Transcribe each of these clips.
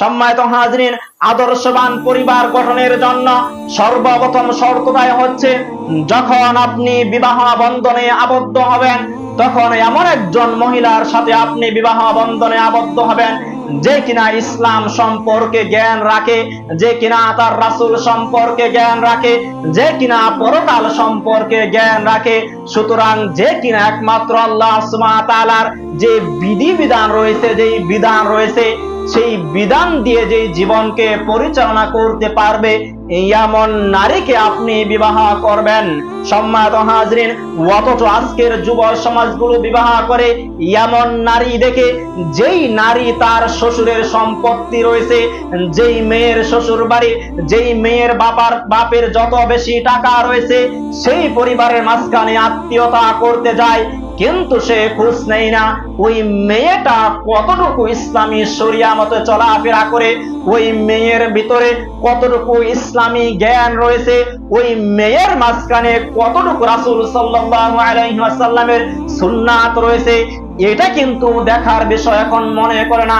সম্মানিত হাজরিন, আদর্শবান পরিবার গঠনের জন্য সর্বপ্রথম শর্তটাই হচ্ছে, যখন আপনি বিবাহ বন্ধনে আবদ্ধ হবেন, তখন এমন একজন মহিলার সাথে আপনি বিবাহ বন্ধনে আবদ্ধ হবেন, যে কিনা ইসলাম সম্পর্কে জ্ঞান রাখে, যে কিনা তার রাসূল সম্পর্কে জ্ঞান রাখে, যে কিনা পরকাল সম্পর্কে জ্ঞান রাখে, সুতরাং যে কিনা একমাত্র আল্লাহ তাআলার যে বিধিবিধান রয়েছে, যেই বিধান রয়েছে সেই বিধান দিয়ে যে জীবনকে পরিচালনা করতে পারবে, এমন নারীকে আপনি বিবাহ করবেন। সম্মানিত হাজরিন, অথচ আজকের যুব সমাজগুলো বিবাহ করে এমন নারী দেখে যেই নারী তার শ্বশুরের সম্পত্তি রয়েছে, যেই মেয়ের শ্বশুর বাড়ি যেই মেয়ের বাবার, বাপের যত বেশি টাকা রয়েছে, সেই পরিবারের মাঝখানে আত্মীয়তা করতে যায়। কিন্তু সে খোঁজ নেই না। ওই মেয়েটা কতটুকু ইসলামী সরিয়া মতো চলাফেরা করে, ওই মেয়ের ভিতরে কতটুকু ইসলামী জ্ঞান রয়েছে, ওই মেয়ের মাঝখানে কতটুকু রাসুল সাল্লাহ আলাইহি সুন্নাত রয়েছে এটা কিন্তু দেখার বিষয় এখন মনে করে না।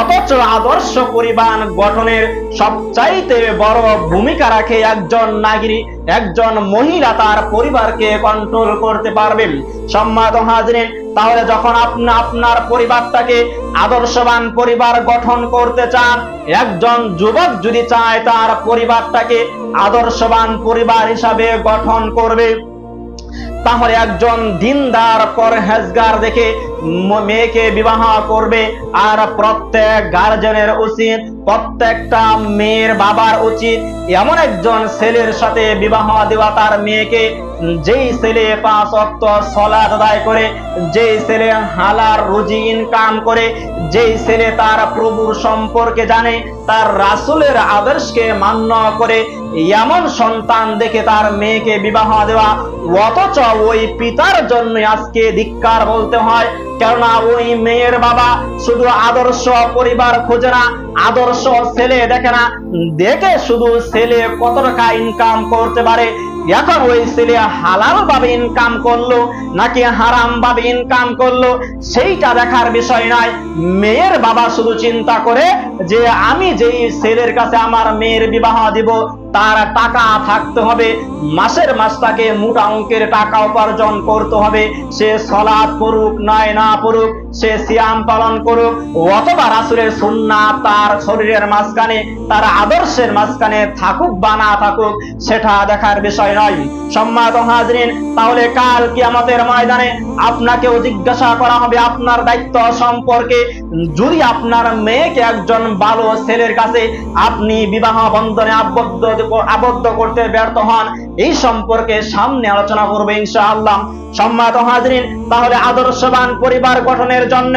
অথচ আদর্শ পরিবার গঠনের সবচাইতে বড় ভূমিকা রাখে একজন নাগরিক একজন মহিলা তার পরিবারকে কন্ট্রোল করতে পারবেন। সম্মানিত হাজরিন, তাহলে যখন আপনি, আপনার পরিবারটাকে আদর্শবান পরিবার গঠন করতে চান, একজন যুবক যদি চায় তার পরিবারটাকে আদর্শবান পরিবার হিসাবে গঠন করবে, তাহলে একজন দিনদার পরহেজগার দেখে মেয়েকে বিবাহ করবে আর প্রত্যেক গার্জেনের উচিত, প্রত্যেকটা মেয়ের বাবার উচিত। এমন একজন ছেলের সাথে বিবাহ দেওয়া তার মেয়েকে যেই ছেলে পাঁচ অক্ত সলাদ আদায় করে, যেই ছেলে হালার রুজি ইনকাম করে, যেই ছেলে তার প্রভুর সম্পর্কে জানে, তার রাসূলের আদর্শকে মান্য করে, এমন সন্তান দেখে তার মেয়েকে বিবাহ দেওয়া, অথচ ওই পিতার জন্য আজকে ধিক্কার বলতে হয়, কেননা ওই মেয়ের বাবা শুধু আদর্শ পরিবার খোঁজে না, আদর্শ ছেলে দেখে না, দেখে শুধু ছেলে কত টাকা ইনকাম করতে পারে এখন ওই ছেলে হালাল ভাবে ইনকাম করল, নাকি হারাম ভাবে ইনকাম করল, সেইটা দেখার বিষয় নয়। মেয়ের বাবা শুধু চিন্তা করে যে, আমি যেই ছেলের কাছে আমার মেয়ের বিবাহ দিব তার টাকা থাকতে হবে। মাসের মাস তাকে মোটা অঙ্কের টাকা উপার্জন করতে হবে। সে সলাদ পড়ুক নয় না পড়ুক, সে সিয়াম পালন করুক, অথবা রাসুলের সুন্নাত তার শরীরের মাঝখানে, তার আদর্শের মাঝখানে থাকুক বা না থাকুক, সেটা দেখার বিষয় নয়। সম্মানিত হাজরিন, তাহলে কাল কিয়ামতের ময়দানে আপনাকেও জিজ্ঞাসা করা হবে আপনার দায়িত্ব সম্পর্কে। যদি আপনার মেয়েকে একজন ভালো ছেলের কাছে আপনি বিবাহ বন্ধনে আবদ্ধ আবদ্ধ করতে ব্যর্থ হন, এই সম্পর্কে সামনে আলোচনা করবে ইনশাআল্লাহ। সম্মানিত হাজরিন, তাহলে আদর্শবান পরিবার গঠনের জন্য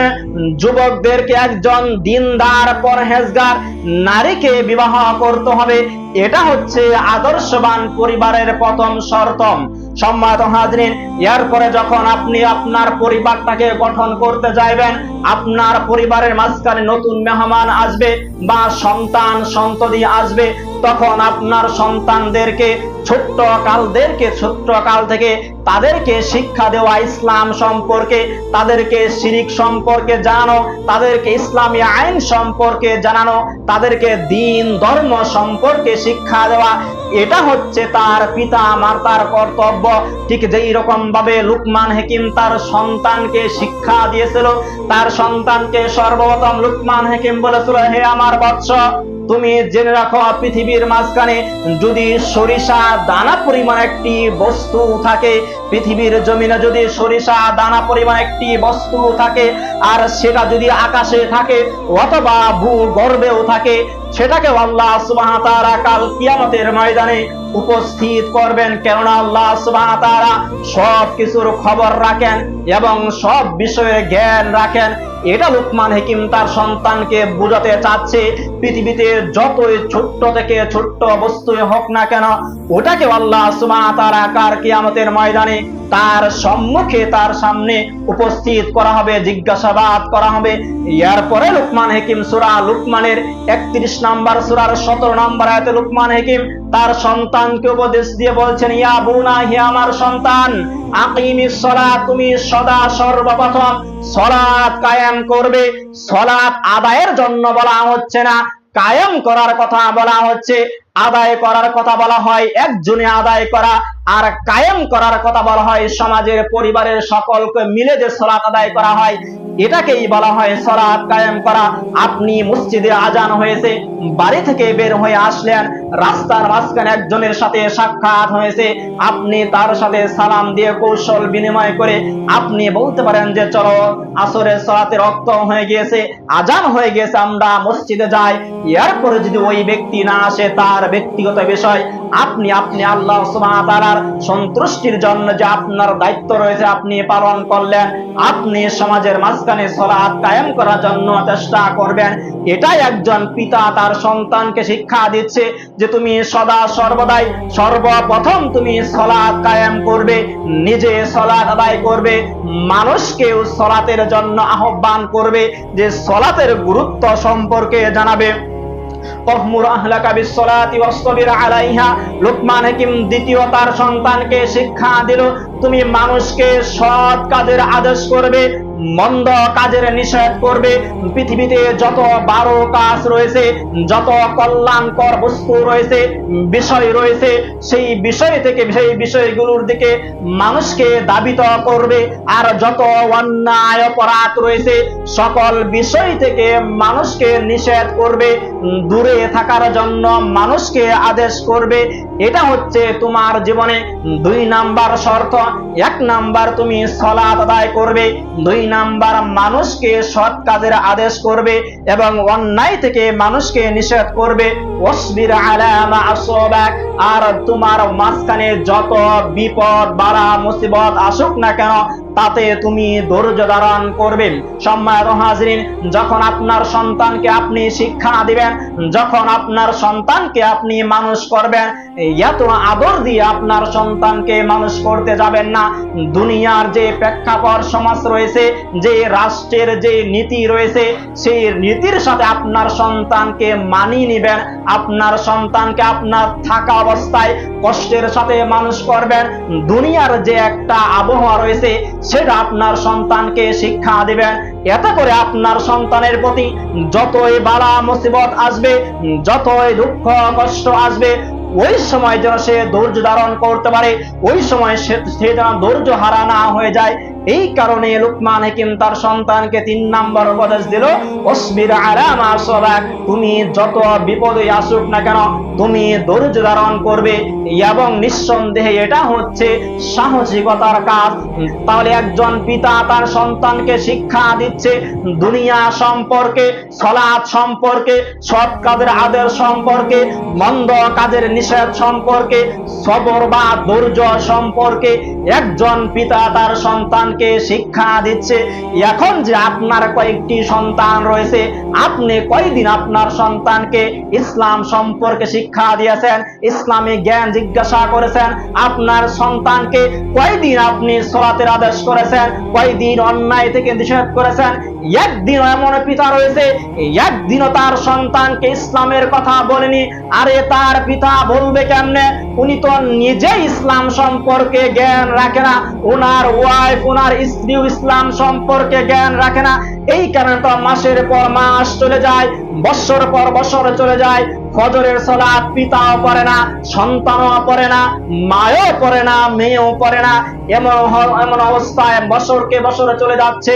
যুবকদেরকে একজন দিনদার, পরহেজগার নারীকে বিবাহ করতে হবে। এটা হচ্ছে আদর্শবান পরিবারের প্রথম শর্তম সম্মানিত হাজরিন, এরপরে যখন আপনি আপনার পরিবারটাকে গঠন করতে যাইবেন, আপনার পরিবারের মাঝখানে নতুন মেহমান আসবে বা সন্তান সন্ততি আসবে তখন আপনার সন্তানদেরকে, ছোট্ট কালদেরকে, ছোট্ট কাল থেকে তাদেরকে শিক্ষা দেওয়া ইসলাম সম্পর্কে, তাদেরকে শিরিক সম্পর্কে জানানো, তাদেরকে ইসলামী আইন সম্পর্কে জানানো, তাদেরকে দিন ধর্ম সম্পর্কে শিক্ষা দেওয়া, এটা হচ্ছে তার পিতা মাতার কর্তব্য। ঠিক যেই রকম ভাবে লুকমান হেকিম তার সন্তানকে শিক্ষা দিয়েছিল, তার সন্তানকে সর্বপ্রথম লুকমান হেকিম বলেছিল, হে আমার বৎস তুমি জেনে রাখো পৃথিবীর মাঝখানে যদি সরিষা দানা পরিমাণ একটি বস্তু থাকে, পৃথিবীর জমিনে যদি সরিষা দানা পরিমাণ একটি বস্তু থাকে, আর সেটা যদি আকাশে থাকে অথবা ভূ গর্বেও থাকে সেটাকে আল্লাহ ওয়া কাল কিয়ামতের ময়দানে উপস্থিত করবেন। কেননা আল্লাহ ওয়া সব কিছুর খবর রাখেন এবং সব বিষয়ে জ্ঞান রাখেন। এটা লুকমান হেকিম তার সন্তানকে বোঝাতে চাচ্ছে, পৃথিবীতে যতই ছোট্ট থেকে ছোট্ট বস্তুই হোক না কেন ওটাকে আল্লাহ তাআলা কার কিয়ামতের ময়দানে তার সম্মুখে তার সামনে উপস্থিত করা হবে, জিজ্ঞাসাবাদ করা হবে। এরপরে লুকমান হাকিম সূরা লুকমানের 31 নাম্বার সূরার 17 নাম্বার আয়াতে লুকমান হাকিম তার সন্তানকে উপদেশ দিয়ে বলছেন, ইয়া বুনা, হে আমার সন্তান, আকিমিস সালাত, তুমি সদা সর্বপ্রথম সালাত কায়েম করবে। সালাত আদায়ের জন্য বলা হচ্ছে না, কায়েম করার কথা বলা হচ্ছে। আদায় করার কথা বলা হয়, একজনে আদায় করা আর কায়েম করার কথা বলা হয়, সমাজের পরিবারের সকলকে মিলে যে সলাৎ আদায় করা হয়, এটাকেই বলা হয় সলাৎ কায়েম করা। আপনি মসজিদে আজান হয়েছে, বাড়ি থেকে বের হয়ে আসলেন, রাস্তার মাঝখানে একজনের সাথে সাক্ষাৎ হয়েছে, আপনি তার সাথে সালাম দিয়ে কৌশল বিনিময় করে, আপনি বলতে পারেন যে চলো আসরের সলাতে রক্ত হয়ে গিয়েছে, আজান হয়ে গিয়েছে, আমরা মসজিদে যাই, এরপরে যদি ওই ব্যক্তি না আসে, তার ব্যক্তিগত বিষয়। আপনি আপনি আল্লাহ সুবহানাহু সন্তুষ্টির জন্য যে আপনার দায়িত্ব রয়েছে আপনি পালন করলেন, আপনি সমাজের মাঝখানে সলাৎ কায়েম করার জন্য চেষ্টা করবেন। এটাই একজন পিতা তার সন্তানকে শিক্ষা দিচ্ছে যে তুমি সদা সর্বদাই, সর্বপ্রথম তুমি সলাৎ কায়েম করবে, নিজে সলাৎ আদায় করবে, মানুষকেও সলাতের জন্য আহ্বান করবে, যে সলাতের গুরুত্ব সম্পর্কে জানাবে। তহমুর আহলাকা বিসসালাতি ওয়াসতাবির আলাইহা। লোকমান হাকিম দ্বিতীয় তার সন্তানকে শিক্ষা দিল, তুমি মানুষকে সৎ কাজের আদেশ করবে মন্দ কাজের নিষেধ করবে। পৃথিবীতে যত বারো কাজ রয়েছে, যত কল্যাণকর বস্তু রয়েছে, বিষয় রয়েছে, সেই বিষয় থেকে, সেই বিষয়গুলোর দিকে মানুষকে দাবিত করবে। আর যত অন্যায় অপরাধ রয়েছে, সকল বিষয় থেকে মানুষকে নিষেধ করবে। দূরে থাকার জন্য মানুষকে আদেশ করবে। এটা হচ্ছে তোমার জীবনে দুই নাম্বার শর্ত। এক নাম্বার তুমি সলাত আদায় করবে। দুই নাম্বার মানুষকে সৎ কাজের আদেশ করবে এবং অন্যায় থেকে মানুষকে নিষেধ করবে। আর তোমার মাঝখানে যত বিপদ বাড়া মুসিবত আসুক না কেন তাতে তুমি ধৈর্য ধারণ করবেন সম্মানিত হাজরিন, যখন আপনার সন্তানকে আপনি শিক্ষা দিবেন, যখন আপনার সন্তানকে আপনি মানুষ করবেন, এত আদর দিয়ে আপনার সন্তানকে মানুষ করতে যাবেন না। দুনিয়ার যে প্রেক্ষাপট সমাজ রয়েছে, যে রাষ্ট্রের যে নীতি রয়েছে, সেই নীতির সাথে আপনার সন্তানকে মানিয়ে নিবেন। আপনার সন্তানকে আপনার থাকা অবস্থায় কষ্টের সাথে মানুষ করবেন দুনিয়ার যে একটা আবহাওয়া রয়েছে, সেটা আপনার সন্তানকে শিক্ষা দিবেন এতে করে আপনার সন্তানের প্রতি যতই বালা মুসিবত আসবে, যতই দুঃখ, কষ্ট আসবে, ওই সময় যেন সে ধৈর্য ধারণ করতে পারে, ওই সময় সে যেন ধৈর্য হারা না হয়ে যায়। এই কারণে লুকমান হাকিম তার সন্তানকে তিন নম্বর উপদেশ দিল অসবির আরাম আসবাক তুমি যত বিপদে আসুক না কেন, তুমি ধৈর্য ধারণ করবে এবং নিঃসন্দেহে এটা হচ্ছে সাহসিকতার কাজ। তাহলে একজন পিতা তার সন্তানকে শিক্ষা দিচ্ছে দুনিয়া সম্পর্কে সলাদ সম্পর্কে, সৎ কাজের আদেশ সম্পর্কে, মন্দ কাজের নিষেধ সম্পর্কে, সবর বা ধৈর্য সম্পর্কে একজন পিতা তার সন্তানকে শিক্ষা দিচ্ছে। এখন যে আপনার কয়েকটি সন্তান রয়েছে, আপনি কয়দিন আপনার সন্তানকে ইসলাম সম্পর্কে শিক্ষা দিয়েছেন, ইসলামী জ্ঞান জিজ্ঞাসা করেছেন, আপনার সন্তানকে কয়দিন আপনি সলাতের আদেশ করেছেন, কয়দিন অন্যায় থেকে নিষেধ করেছেন? একদিন এমন পিতা রয়েছে, একদিনও তার সন্তানকে ইসলামের কথা বলেনি। আরে তার পিতা বলবে কেমনে? উনি তো নিজে ইসলাম সম্পর্কে জ্ঞান রাখে না। ওনার ওয়াইফ ওনার স্ত্রীও ইসলাম সম্পর্কে জ্ঞান রাখে না। এই কারণে তো মাসের পর মাস চলে যায় বছর পর বছর চলে যায়, ফজরের সলাৎ পিতাও পড়ে না, সন্তানও পড়ে না, মায়ও পড়ে না, মেয়েও পড়ে না। এমন এমন অবস্থায় বছরকে বছরে চলে যাচ্ছে,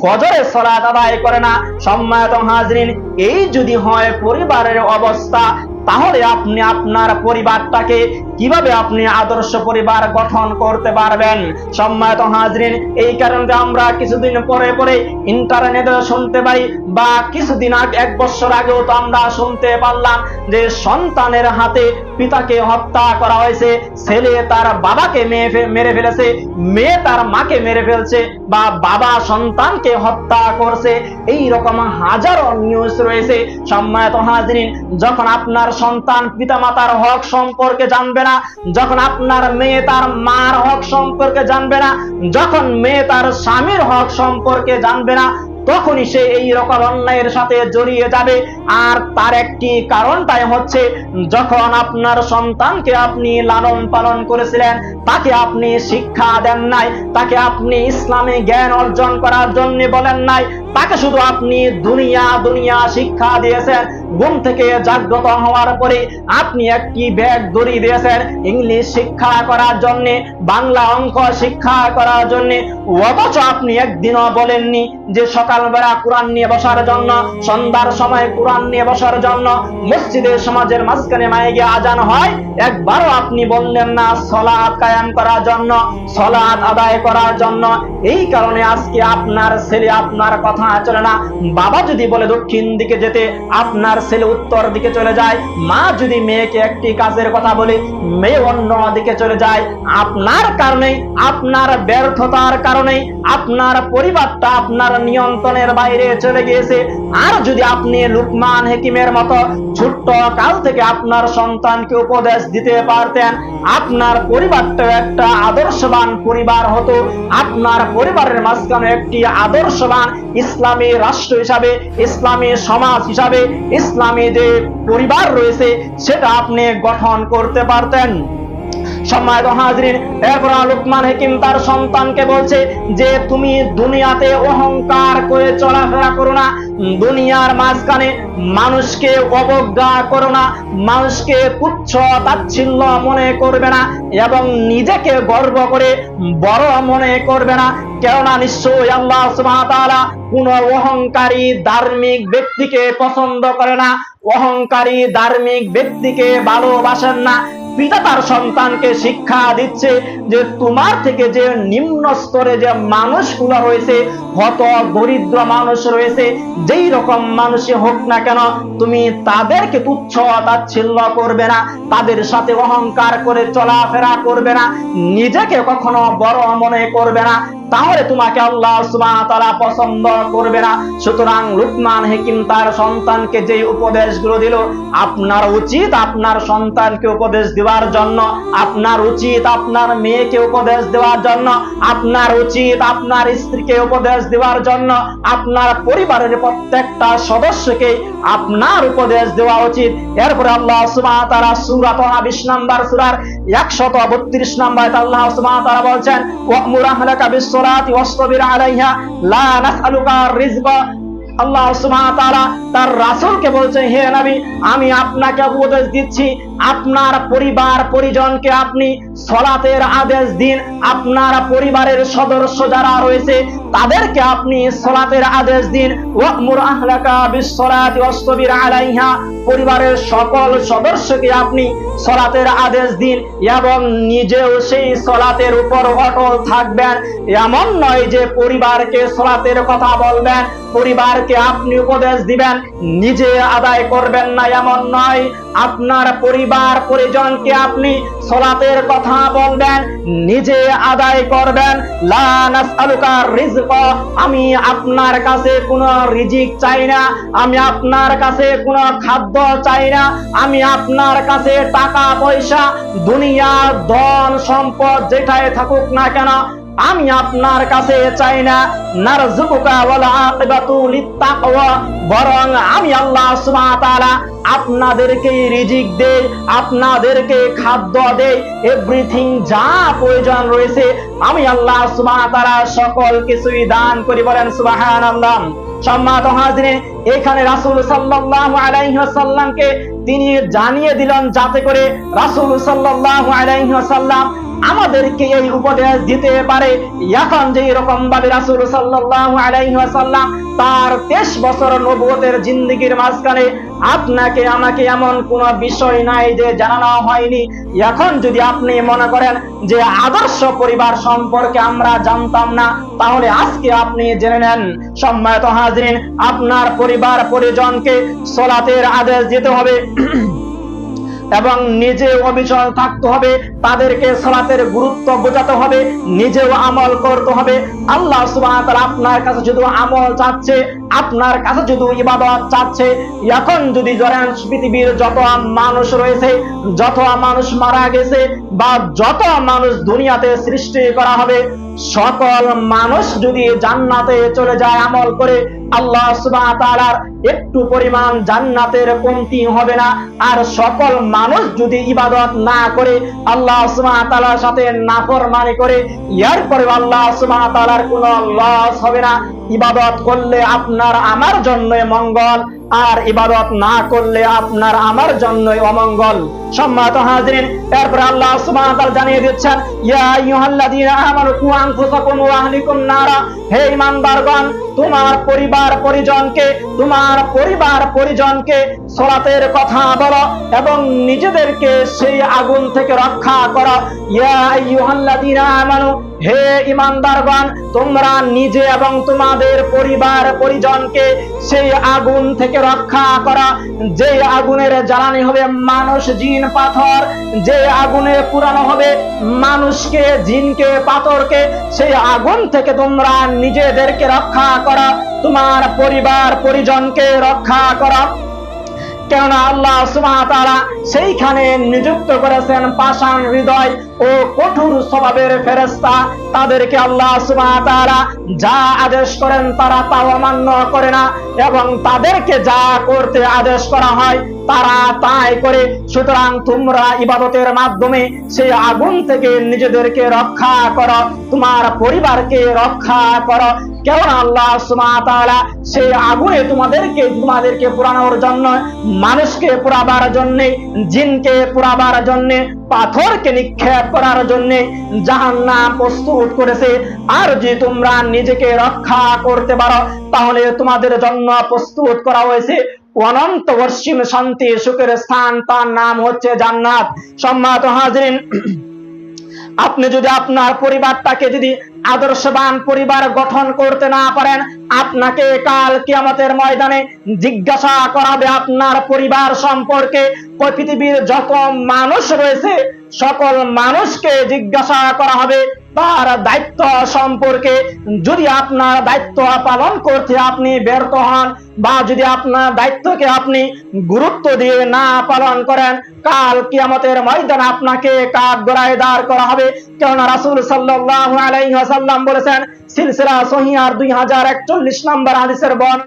ফজরের সলাত আদায় করে না। সম্মানিত হাজরিন, এই যদি হয় পরিবারের অবস্থা, তাহলে আপনি আপনার পরিবারটাকে কীভাবে আপনি আদর্শ পরিবার গঠন করতে পারবেন? সম্মানিত হাজরিন, এই কারণে আমরা কিছুদিন পরে পরে ইন্টারনেটে শুনতে পাই বা কিছুদিন আগে, এক বছর আগেও তো আমরা শুনতে পারলাম যে সন্তানের হাতে পিতাকে হত্যা করা হয়েছে, ছেলে তার বাবাকে মেরে ফেলেছে, মেয়ে তার মাকে মেরে ফেলছে বা বাবা সন্তানকে হত্যা করছে, এই রকম হাজারো নিউজ রয়েছে। সম্মানিত হাজরিন, যখন আপনার সন্তান পিতামাতার হক সম্পর্কে জানবে না না, যখন আপনার মেয়ে তার মার হক সম্পর্কে জানবে না, যখন মেয়ে তার স্বামীর হক সম্পর্কে জানবে না, তখনই সে এই রকম অন্যায়ের সাথে জড়িয়ে যাবে। আর তার একটি কারণটাই হচ্ছে, যখন আপনার সন্তানকে আপনি লালন পালন করেছিলেন, তাকে আপনি শিক্ষা দেন নাই, তাকে আপনি ইসলামী জ্ঞান অর্জন করার জন্য বলেন নাই তাকে শুধু আপনি দুনিয়া দুনিয়া শিক্ষা দিয়েছেন। ঘুম থেকে জাগ্রত হওয়ার পরে আপনি একটি ব্যাগ দড়ি দিয়েছেন ইংলিশ শিক্ষা করার জন্য, বাংলা অঙ্ক শিক্ষা করার জন্য। অথচ আপনি একদিনও বলেননি যে সকালবেলা কোরআন নিয়ে বসার জন্য, সন্ধ্যার সময় কোরআন নিয়ে বসার জন্য, মসজিদের সমাজের মাঝখানে মায়ে গিয়ে আজান হয়। একবারও আপনি বললেন না সলাদ কায়াম করার জন্য সলাদ আদায় করার জন্য। এই কারণে আজকে আপনার ছেলে, আপনার কথা চলে না। বাবা যদি বলে দক্ষিণ দিকে যেতে, আপনার ছেলে উত্তর দিকে চলে যায়। মা যদি মেয়েকে একটি কাজের কথা বলে, মেয়ে অন্য দিকে চলে যায়। আপনার কারণে আপনার ব্যর্থতার কারণে আপনার পরিবারটা আপনার নিয়ন্ত্রণের বাইরে চলে গিয়েছে। আর যদি আপনি লুকমান হেকিমের মতো ছোট্ট কাল থেকে আপনার সন্তানকে উপদেশ দিতে পারতেন, আপনার পরিবারটা একটা আদর্শবান পরিবার হতো। আপনার পরিবারের মাঝখানে একটি আদর্শবান ইসলামী রাষ্ট্র হিসাবে, ইসলামী সমাজ হিসাবে, ইসলামী যে পরিবার রয়েছে, সেটা আপনি গঠন করতে পারতেন। সম্মানিত হাজরিন, এরপর লোকমান হেকিম তার সন্তানকে বলছে যে, তুমি দুনিয়াতে অহংকার করে চলাফেরা করো না। দুনিয়ার মাঝখানে মানুষকে অবজ্ঞা করো না। মানুষকে তুচ্ছ তাচ্ছিল্য মনে করবে না এবং নিজেকে গর্ব করে বড় মনে করবে না। কেননা নিশ্চয়ই আল্লাহ সুবহানাহু কোন অহংকারী ধার্মিক ব্যক্তিকে পছন্দ করে না। অহংকারী ধার্মিক ব্যক্তিকে ভালোবাসেন না। পিতা তার সন্তানকে শিক্ষা দিচ্ছে যে তোমার থেকে যে নিম্ন স্তরে যে মানুষগুলো রয়েছে, হত দরিদ্র মানুষ রয়েছে, যেই রকম মানুষই হোক না কেন, তুমি তাদেরকে তুচ্ছ তাচ্ছিল্য করবে না, তাদের সাথে অহংকার করে চলাফেরা করবে না, নিজেকে কখনো বড় মনে করবে না, তাহলে তোমাকে আল্লাহ তারা পছন্দ করবে না। সুতরাং লুকমান হাকিম তার সন্তানকে যে উপদেশগুলো দিল, আপনার উচিত আপনার সন্তানকে উপদেশ দেওয়ার জন্য, আপনার উচিত আপনার মেয়েকে উপদেশ দেওয়ার জন্য, আপনার উচিত আপনার স্ত্রীকে উপদেশ দেওয়ার জন্য, আপনার পরিবারের প্রত্যেকটা সদস্যকে আপনার উপদেশ দেওয়া উচিত। এরপরে আল্লাহ সুবহানাহু ওয়া তাআলা সূরা তাহা 20 নাম্বার সূরার 132 নাম্বার আল্লাহ ওয়া তাআলা বলছেন, ওয়া'মুর আহলাকা বিস-সালাতি আলাইহা, লা নাসআলুকা রিজকা আল্লাহ সুবহানাহু ওয়া তার রাসূলকে বলছেন, হে নবী, আমি আপনাকে উপদেশ দিচ্ছি আপনার পরিবার, পরিজনকে আপনি সলাতের আদেশ দিন। আপনার পরিবারের সদস্য যারা রয়েছে, তাদেরকে আপনি সলাতের আদেশ দিন। পরিবারের সকল সদস্যকে আপনি সলাতের আদেশ দিন এবং নিজেও সেই সলাতের উপর অটল থাকবেন। এমন নয় যে পরিবারকে সলাতের কথা বলবেন, পরিবারকে আপনি উপদেশ দিবেন, নিজে আদায় করবেন না, এমন নয়। আপনার পরিবার পরিজনকে আপনি সলাতের কথা বলবেন, নিজে আদায় করবেন। আমি আপনার কাছে কোনো রিজিক চাই না, আমি আপনার কাছে কোনো খাদ্য চাই না, আমি আপনার কাছে টাকা পয়সা, দুনিয়া, ধন, সম্পদ যেটাই থাকুক না কেন আমি আপনার কাছে চাই না। আকিবাতু লিত্তাকওয়া। বরং আমি আল্লাহ সুবহানাহু আপনাদেরকে রিজিক দেই, আপনাদেরকে খাদ্য দেই। এভরিথিং যা প্রয়োজন রয়েছে, আমি আল্লাহ সুবহানাহু সকল কিছুই দান করি বলেন সুবহানাল্লাহ। এখানে রাসূল সাল্লাল্লাহু আলাইহি ওয়াসাল্লামকে তিনি জানিয়ে দিলেন যাতে করে রাসূল সাল্লাল্লাহু আলাইহি ওয়াসাল্লাম আমাদেরকে এই উপদেশ দিতে পারে। এখন যে এরকম ভাবে রাসূল সাল্লাল্লাহু আলাইহি তার 23 বছর নবুয়তের জিন্দেগির মাঝখানে আপনাকে, আমাকে এমন কোন বিষয় নাই যে জানানো হয়নি। এখন যদি আপনি মনে করেন যে আদর্শ পরিবার সম্পর্কে আমরা জানতাম না, তাহলে আজকে আপনি জেনে নেন, সম্মানিত হাজরিন, আপনার পরিবার পরিজনকে সলাতের আদেশ দিতে হবে। এবং নিজে অবিচল থাকতে হবে, তাদেরকে সালাতের গুরুত্ব বোঝাতে হবে, নিজেও আমল করতে হবে। আল্লাহ তাআলা আপনার কাছে শুধু আমল চাচ্ছে আপনার কাছে যদি ইবাদত চাচ্ছে, এখন যদি ধরেন পৃথিবীর যত মানুষ রয়েছে, যত মানুষ মারা গেছে বা যত মানুষ দুনিয়াতে সৃষ্টি করা হবে, সকল মানুষ যদি জান্নাতে চলে যায় আমল করে, আল্লাহ সুবহানাহু ওয়া একটু পরিমাণ জান্নাতের কমতি হবে না। আর সকল মানুষ যদি ইবাদত না করে, আল্লাহ সুবহানাহু ওয়া তাআলার সাথে নাফরমানি করে এরপরে আল্লাহ সুবহানাহু ওয়া কোনো লস হবে না। ইবাদত করলে আপনার আমার জন্য মঙ্গল। আর ইবাদত না করলে আপনার আমার জন্যই অমঙ্গল। সম্মানিত হাজিরিন, এরপর আল্লাহ সুবহানাহু তাআলা জানিয়ে দিচ্ছেন, ইয়া আইয়ুহাল্লাযীনা আমানু কু আনফুসাকুম ওয়া আহলিকুম নারা। হে ঈমানদারগণ, তোমার পরিবার পরিজনকে, তোমার পরিবার পরিজনকে সলাতের কথা বলো এবং নিজেদেরকে সেই আগুন থেকে রক্ষা করো। ইয়া আইয়ুহাল্লাযীনা আমানু, হে ঈমানদারগণ, তোমরা নিজে এবং তোমাদের পরিবার পরিজনকে সেই আগুন থেকে রক্ষা করা, যে আগুনের জ্বালানি হবে মানুষ জিন পাথর, যে আগুনে পুরানো হবে মানুষকে, জিনকে, পাথরকে, সেই আগুন থেকে তোমরা নিজেদেরকে রক্ষা করা, তোমার পরিবার, পরিজনকে রক্ষা করা। কেননা আল্লাহ তারা সেইখানে নিযুক্ত করেছেন পাষাণ হৃদয় ও কঠোর স্বভাবের ফেরেস্তা তাদেরকে আল্লাহ তারা যা আদেশ করেন তারা তা অমান্য করে না এবং তাদেরকে যা করতে আদেশ করা হয় তারা তাই করে। সুতরাং তোমরা ইবাদতের মাধ্যমে সেই আগুন থেকে নিজেদেরকে রক্ষা করো, তোমার পরিবারকে রক্ষা করো। কেন আল্লাহ ওয়া সেই আগুনে তোমাদেরকে তোমাদেরকে পুরানোর জন্য, মানুষকে পুরাবার জন্য, জিনকে পুরাবার জন্য, পাথরকে নিক্ষেপ করার জন্যে জন্য জাহান্নাম প্রস্তুত করেছে। আর যে তোমরা নিজেকে রক্ষা করতে পারো, তাহলে তোমাদের জন্য প্রস্তুত করা হয়েছে। অনন্ত অসীম শান্তি, সুখের স্থান, তার নাম হচ্ছে জান্নাত। সম্মানিত হাজরিন, আপনি যদি আপনার পরিবারটাকে যদি আদর্শবান পরিবার গঠন করতে না পারেন, আপনাকে কাল কিয়ামতের ময়দানে জিজ্ঞাসা করাবে আপনার পরিবার সম্পর্কে। পৃথিবীর যত মানুষ রয়েছে, সকল মানুষকে জিজ্ঞাসা করা হবে তার দায়িত্ব সম্পর্কে যদি আপনার দায়িত্ব পালন করতে আপনি ব্যর্থ হন বা যদি আপনার দায়িত্বকে আপনি গুরুত্ব দিয়ে না পালন করেন, কাল কিয়ামতের ময়দান আপনাকে কাক গড়ায় দাঁড় করা হবে। কেননা রাসূল সাল্লাল্লাহু আলাইহি বলেছেন, সিলসিলা সহিহার দুই হাজার একচল্লিশ নম্বর হাদিসের বর্ণ